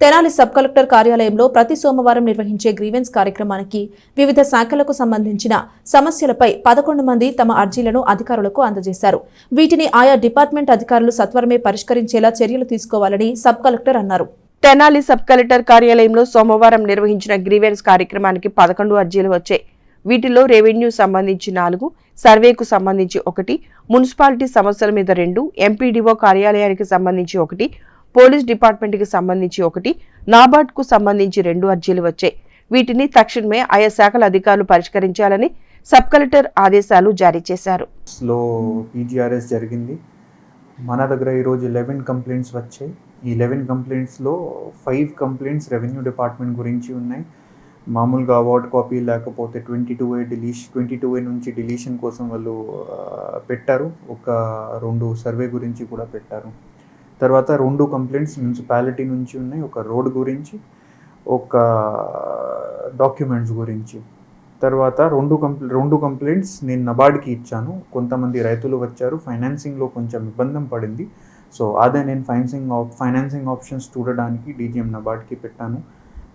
Tenali sub collector కార్యాలయంలో ప్రతి సోమవారం నిర్వహించే గ్రీవెన్స్ కార్యక్రమానికి వివిధ శాఖలకు సంబంధించిన సమస్యలపై పదకొండు మంది తమ అర్జీలను అధికారులకు అందజేశారు. వీటిని ఆయా డిపార్ట్మెంట్ అధికారులు సత్వరమే పరిష్కరించేలా చర్యలు తీసుకోవాలని సబ్ కలెక్టర్ అన్నారు. తెనాలి సబ్ కలెక్టర్ కార్యాలయంలో సోమవారం నిర్వహించిన గ్రీవెన్స్ కార్యక్రమానికి పదకొండు అర్జీలు వచ్చాయి. వీటిలో రెవెన్యూ సంబంధించి నాలుగు సర్వేకు సంబంధించి ఒకటి మున్సిపాలిటీ సమస్యల మీద రెండు ఎంపీడీఓ కార్యాలయానికి సంబంధించి ఒకటి పోలీస్ డిపార్ట్మెంట్కి సంబంధించి ఒకటి నాబార్డ్కు సంబంధించి రెండు అర్జీలు వచ్చాయి. వీటిని తక్షణమే ఆయా శాఖల అధికారులు పరిష్కరించాలని సబ్ కలెక్టర్ ఆదేశాలు జారీ చేశారు. లో పీజీఆర్ఎస్ జరిగింది. మన దగ్గర ఈరోజు లెవెన్ కంప్లైంట్స్ వచ్చాయి. ఈ లెవెన్ కంప్లైంట్స్లో ఫైవ్ కంప్లైంట్స్ రెవెన్యూ డిపార్ట్మెంట్ గురించి ఉన్నాయి. మామూలుగా అవార్డ్ కాపీ లేకపోతే twenty two A డిలీష్ twenty two A నుంచి డిలీషన్ కోసం వాళ్ళు పెట్టారు. ఒక రెండు సర్వే గురించి కూడా పెట్టారు. తర్వాత రెండు కంప్లైంట్స్ మున్సిపాలిటీ నుంచి ఉన్నాయి ఒక రోడ్ గురించి ఒక డాక్యుమెంట్స్ గురించి. తర్వాత రెండు కంప్లై రెండు కంప్లైంట్స్ నేను నబార్డ్కి ఇచ్చాను. కొంతమంది రైతులు వచ్చారు ఫైనాన్సింగ్లో కొంచెం ఇబ్బంది పడింది. సో అదే నేను ఫైనాన్సింగ్ ఆప్ ఫైనాన్సింగ్ ఆప్షన్స్ చూడడానికి డీజీఎం నబార్డ్కి పెట్టాను.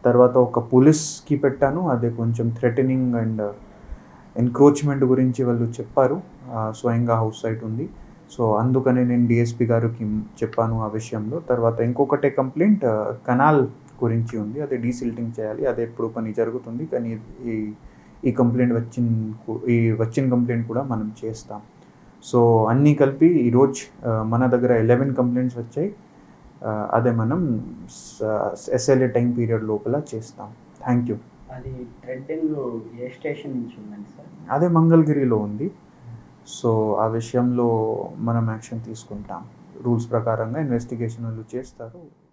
తర్వాత ఒక పోలీస్కి పెట్టాను. అదే కొంచెం థ్రెటనింగ్ అండ్ ఎన్క్రోచ్మెంట్ గురించి వాళ్ళు చెప్పారు. స్వయంగా హౌస్ సైట్ ఉంది. సో అందుకనే నేను డిఎస్పి గారికి చెప్పాను ఆ విషయంలో. తర్వాత ఇంకొకటే కంప్లైంట్ కెనాల్ గురించి ఉంది. అదే డీసిల్టింగ్ చేయాలి. అదే ఎప్పుడు పని జరుగుతుంది. కానీ ఈ ఈ కంప్లైంట్ వచ్చిన ఈ వచ్చిన కంప్లైంట్ కూడా మనం చేస్తాం. సో అన్నీ కలిపి ఈరోజు మన దగ్గర ఎలెవెన్ కంప్లైంట్స్ వచ్చాయి. అదే మనం ఎస్ఎల్ఏ టైం పీరియడ్ లోపల చేస్తాం. థ్యాంక్ యూ అది థ్రెడ్డింగ్ ఏ స్టేషన్ నుంచి ఉందండి సార్? అదే మంగళగిరిలో ఉంది. సో ఆ విషయంలో మనం యాక్షన్ తీసుకుంటాం. రూల్స్ ప్రకారంగా ఇన్వెస్టిగేషన్ వాళ్ళు చేస్తారు.